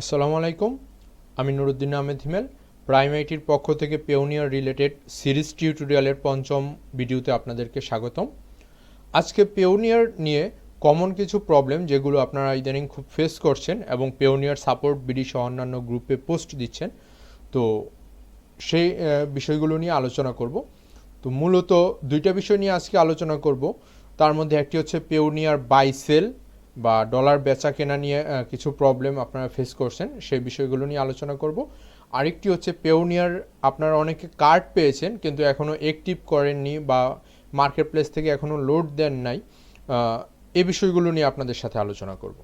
আসসালামু আলাইকুম, আমি নুরুদ্দিন আহমেদ হিমেল, প্রাইম আইটির পক্ষ থেকে পেওনিয়ার রিলেটেড সিরিজ টিউটোরিয়ালের পঞ্চম ভিডিওতে আপনাদেরকে স্বাগতম। আজকে পেওনিয়ার নিয়ে কমন কিছু প্রবলেম যেগুলো আপনারা ইদানিং খুব ফেস করছেন এবং পেওনিয়ার সাপোর্ট বিডি সহ অন্যান্য গ্রুপে পোস্ট দিচ্ছেন। তো সেই বিষয়গুলো নিয়ে আলোচনা করব। তো মূলত দুইটা বিষয় নিয়ে আজকে আলোচনা করব। তার মধ্যে একটি হচ্ছে পেওনিয়ার বাই সেল বা ডলার বেচা কেনা নিয়ে কিছু প্রবলেম আপনারা ফেস করছেন, সেই বিষয়গুলো নিয়ে আলোচনা করব। আরেকটি হচ্ছে পেওনিয়ার আপনারা অনেকে কার্ড পেয়েছেন, কিন্তু এখনও অ্যাক্টিভ করেননি বা মার্কেট প্লেস থেকে এখনও লোড দেন নাই। এ বিষয়গুলো নিয়ে আপনাদের সাথে আলোচনা করব।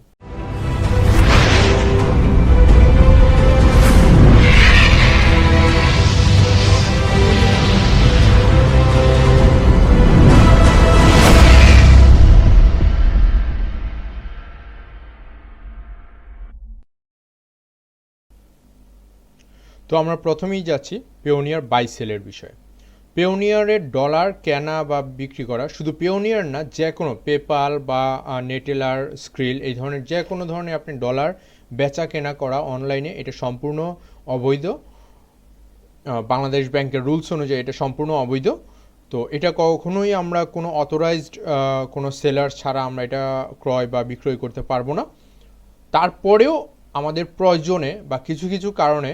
তো আমরা প্রথমেই যাচ্ছি পেওনিয়ার বাই সেলের বিষয়ে। পেওনিয়ারের ডলার কেনা বা বিক্রি করা শুধু পেওনিয়ার না, যে কোনো পেপাল বা নেটেলার স্ক্রিল এই ধরনের যে কোনো ধরনের আপনি ডলার বেচা কেনা করা অনলাইনে এটা সম্পূর্ণ অবৈধ। বাংলাদেশ ব্যাংকের রুলস অনুযায়ী এটা সম্পূর্ণ অবৈধ। তো এটা কখনোই আমরা কোনো অথরাইজড কোনো সেলার ছাড়া আমরা এটা ক্রয় বা বিক্রয় করতে পারব না। তারপরেও আমাদের প্রয়োজনে বা কিছু কিছু কারণে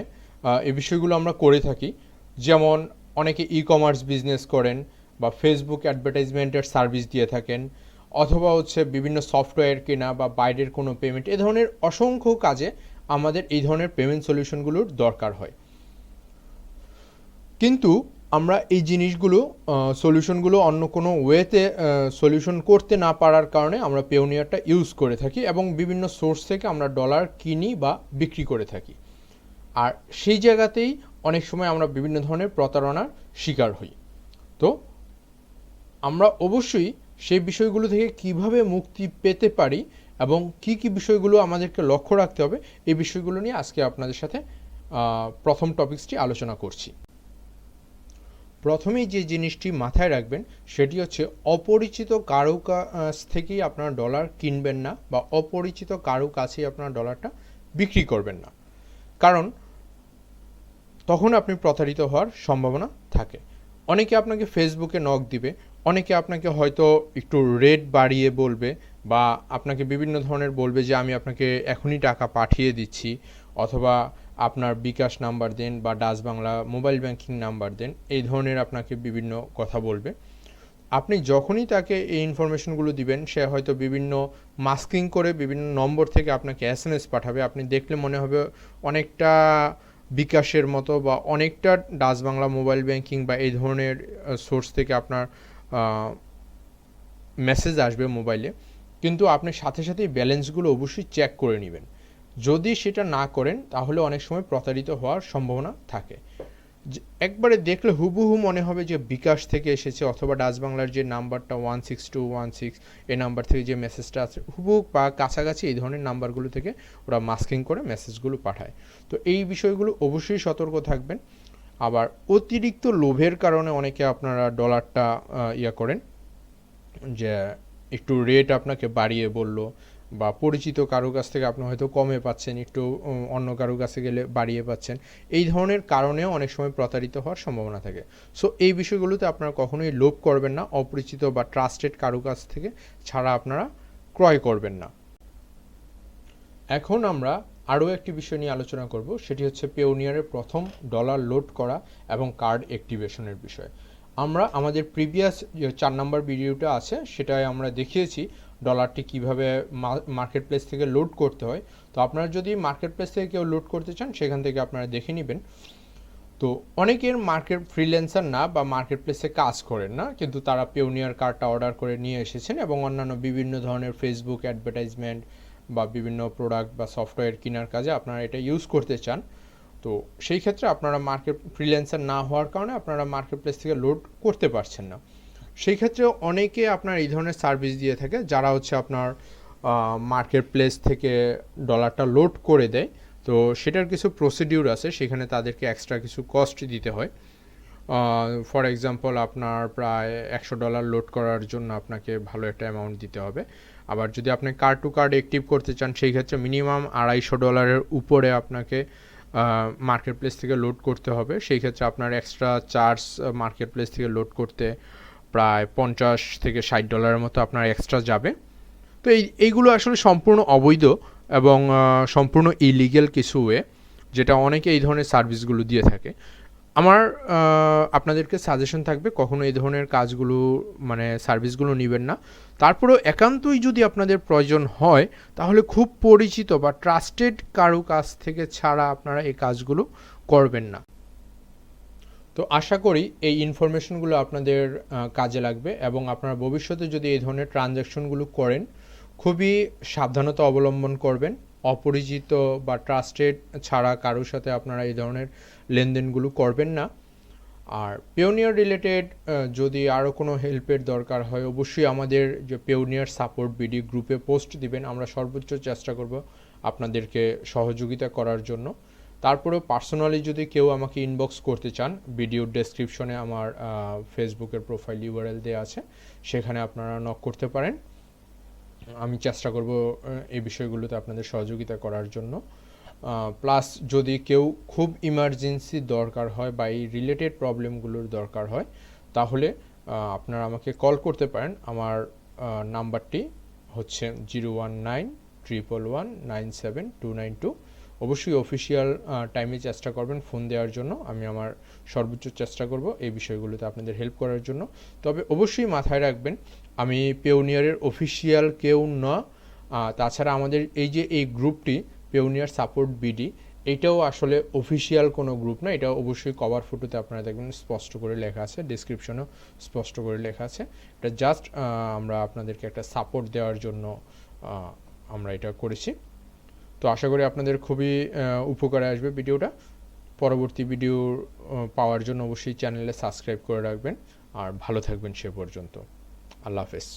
এই বিষয়গুলো আমরা করে থাকি। যেমন অনেকে ই কমার্স বিজনেস করেন বা ফেসবুক অ্যাডভার্টাইজমেন্টের সার্ভিস দিয়ে থাকেন, অথবা হচ্ছে বিভিন্ন সফটওয়্যার কেনা বা বাইরের কোনো পেমেন্ট এ ধরনের অসংখ্য কাজে আমাদের এই ধরনের পেমেন্ট সলিউশনগুলোর দরকার হয়। কিন্তু আমরা এই জিনিসগুলো সলিউশনগুলো অন্য কোনো ওয়েতে সলিউশন করতে না পারার কারণে আমরা পেওনিয়ারটা ইউজ করে থাকি এবং বিভিন্ন সোর্স থেকে আমরা ডলার কিনি বা বিক্রি করে থাকি। আর সেই জায়গাতেই অনেক সময় আমরা বিভিন্ন ধরনের প্রতারণার শিকার হই। তো আমরা অবশ্যই সেই বিষয়গুলো থেকে কীভাবে মুক্তি পেতে পারি এবং কি কি বিষয়গুলো আমাদেরকে লক্ষ্য রাখতে হবে, এই বিষয়গুলো নিয়ে আজকে আপনাদের সাথে প্রথম টপিকসটি আলোচনা করছি। প্রথমেই যে জিনিসটি মাথায় রাখবেন, সেটি হচ্ছে অপরিচিত কারও কাছ থেকেই আপনার ডলার কিনবেন না বা অপরিচিত কারও কাছেই আপনার ডলারটা বিক্রি করবেন না। কারণ তখন আপনি প্রতারিত হওয়ার সম্ভাবনা থাকে। অনেকে আপনাকে ফেসবুকে নক দিবে, অনেকে আপনাকে হয়তো একটু রেট বাড়িয়ে বলবে বা আপনাকে বিভিন্ন ধরনের বলবে যে, আমি আপনাকে এখনই টাকা পাঠিয়ে দিচ্ছি। অথবা আপনার বিকাশ নাম্বার দেন বা Dutch Bangla mobile banking number দেন, এই ধরনের আপনাকে বিভিন্ন কথা বলবে। আপনি যখনই তাকে এই ইনফরমেশনগুলো দিবেন, সে হয়তো বিভিন্ন মাস্কিং করে বিভিন্ন নম্বর থেকে আপনাকে এস এম এস পাঠাবে। আপনি দেখলে মনে হবে অনেকটা বিকাশের মতো বা অনেকটা ডাচ বাংলা মোবাইল ব্যাংকিং বা এই ধরনের সোর্স থেকে আপনার মেসেজ আসবে মোবাইলে। কিন্তু আপনি সাথে সাথেই ব্যালেন্সগুলো অবশ্যই চেক করে নেবেন। যদি সেটা না করেন, তাহলে অনেক সময় প্রতারিত হওয়ার সম্ভাবনা থাকে। একবারে দেখলে হুবহু মনে হবে যে বিকাশ থেকে এসেছে অথবা ডাচ বাংলার যে নাম্বারটা one six two one six, এই নাম্বার থেকে যে মেসেজটা আছে, হুবহু বা কাছাকাছি এই ধরনের নাম্বারগুলো থেকে ওরা মাস্কিং করে মেসেজগুলো পাঠায়। তো এই বিষয়গুলো অবশ্যই সতর্ক থাকবেন। আবার অতিরিক্ত লোভের কারণে অনেকে আপনারা ডলারটা ইয়া করেন যে একটু রেট আপনাকে বাড়িয়ে বলল বা পরিচিত কারও কাছ থেকে আপনি হয়তো কমে পাচ্ছেন, একটু অন্য কারও কাছে গেলে বাড়িয়ে পাচ্ছেন। এই ধরনের কারণেও অনেক সময় প্রতারিত হওয়ার সম্ভাবনা থাকে। সো এই বিষয়গুলোতে আপনারা কখনোই লোভ করবেন না, অপরিচিত বা ট্রাস্টেড কারও কাছ থেকে ছাড়া আপনারা ক্রয় করবেন না। এখন আমরা আরও একটি বিষয় নিয়ে আলোচনা করব, সেটি হচ্ছে পেওনিয়ারের প্রথম ডলার লোড করা এবং কার্ড অ্যাক্টিভেশনের বিষয়। আমরা, আমাদের প্রিভিয়াস চার নাম্বার ভিডিওটা আছে, সেটায় আমরা দেখিয়েছি ডলারটি কীভাবে মার্কেট প্লেস থেকে লোড করতে হয়, তো আপনারা যদি মার্কেট প্লেস থেকে কেউ লোড করতে চান, সেখান থেকে আপনারা দেখে নেবেন। তো অনেকের মার্কেট ফ্রিল্যান্সার না বা মার্কেট প্লেসে কাজ করেন না, কিন্তু তারা পেওনিয়ার কার্ডটা অর্ডার করে নিয়ে এসেছেন এবং অন্যান্য বিভিন্ন ধরনের ফেসবুক অ্যাডভার্টাইজমেন্ট বা বিভিন্ন প্রোডাক্ট বা সফটওয়্যার কেনার কাজে আপনারা এটা ইউজ করতে চান। তো সেই ক্ষেত্রে আপনারা মার্কেট ফ্রিল্যান্সার না হওয়ার কারণে আপনারা মার্কেট প্লেস থেকে লোড করতে পারছেন না। সেই ক্ষেত্রে অনেকে আপনার এই ধরনের সার্ভিস দিয়ে থাকে, যারা হচ্ছে আপনার মার্কেট প্লেস থেকে ডলারটা লোড করে দেয়। তো সেটার কিছু প্রসিডিউর আছে, সেখানে তাদেরকে এক্সট্রা কিছু কস্ট দিতে হয়। ফর এক্সাম্পল আপনার প্রায় একশো ডলার লোড করার জন্য আপনাকে ভালো একটা অ্যামাউন্ট দিতে হবে। আবার যদি আপনি কার্ড টু কার্ড অ্যাক্টিভ করতে চান, সেই ক্ষেত্রে মিনিমাম আড়াইশো ডলারের উপরে আপনাকে মার্কেট প্লেস থেকে লোড করতে হবে। সেই ক্ষেত্রে আপনার এক্সট্রা চার্জ মার্কেট প্লেস থেকে লোড করতে প্রায় পঞ্চাশ থেকে ষাট ডলারের মতো আপনার এক্সট্রা যাবে। তো এই, এইগুলো আসলে সম্পূর্ণ অবৈধ এবং সম্পূর্ণ ইলিগেল কিছু ওয়ে যেটা অনেকে এই ধরনের সার্ভিসগুলো দিয়ে থাকে। আমার আপনাদেরকে সাজেশন থাকবে কখনো এই ধরনের কাজগুলো মানে সার্ভিসগুলো নেবেন না। তারপরেও একান্তই যদি আপনাদের প্রয়োজন হয়, তাহলে খুব পরিচিত বা ট্রাস্টেড কারও কাছ থেকে ছাড়া আপনারা এই কাজগুলো করবেন না। তো আশা করি এই ইনফরমেশনগুলো আপনাদের কাজে লাগবে এবং আপনারা ভবিষ্যতে যদি এই ধরনের ট্রানজ্যাকশনগুলো করেন, খুবই সাবধানতা অবলম্বন করবেন। অপরিচিত বা ট্রাস্টেড ছাড়া কারোর সাথে আপনারা এই ধরনের লেনদেনগুলো করবেন না। আর পেওনিয়ার রিলেটেড যদি আরও কোনো হেল্পের দরকার হয়, অবশ্যই আমাদের যে পেওনিয়ার সাপোর্ট বিডি গ্রুপে পোস্ট দিবেন। আমরা সর্বোচ্চ চেষ্টা করব আপনাদেরকে সহযোগিতা করার জন্য। তারপরেও পার্সোনালি যদি কেউ আমাকে ইনবক্স করতে চান ভিডিওর ডেসক্রিপশনে আমার ফেসবুকের প্রোফাইল ইউআরএল দেওয়া আছে, সেখানে আপনারা নক করতে পারেন। আমি চেষ্টা করব এই বিষয়গুলোতে আপনাদের সহযোগিতা করার জন্য। প্লাস যদি কেউ খুব ইমার্জেন্সি দরকার হয় বা এই রিলেটেড প্রবলেমগুলোর দরকার হয়, তাহলে আপনারা আমাকে কল করতে পারেন। আমার নাম্বারটি হচ্ছে zero one nine triple one nine seven two nine two অবশ্যই অফিসিয়াল টাইমে চেষ্টা করবেন ফোন দেওয়ার জন্য। আমি আমার সর্বোচ্চ চেষ্টা করব এই বিষয়গুলোতে আপনাদের হেল্প করার জন্য। তবে অবশ্যই মাথায় রাখবেন, আমি পেওনিয়ারের অফিসিয়াল কেউ না। তাছাড়া আমাদের এই যে এই গ্রুপটি পেওনিয়ার সাপোর্ট বিডি এটাও আসলে অফিসিয়াল কোনো গ্রুপ না। এটা অবশ্যই কভার ফটোতে আপনারা দেখবেন, স্পষ্ট করে লেখা আছে ডিসক্রিপশনেও স্পষ্ট করে লেখা আছে। এটা জাস্ট আমরা আপনাদেরকে একটা সাপোর্ট দেওয়ার জন্য আমরা এটা করেছি। তো আশা করি আপনাদের খুবই উপকারে আসবে ভিডিওটা। পরবর্তী ভিডিও পাওয়ার জন্য অবশ্যই চ্যানেলে সাবস্ক্রাইব করে রাখবেন। আর ভালো থাকবেন সে পর্যন্ত। আল্লাহ হাফেজ।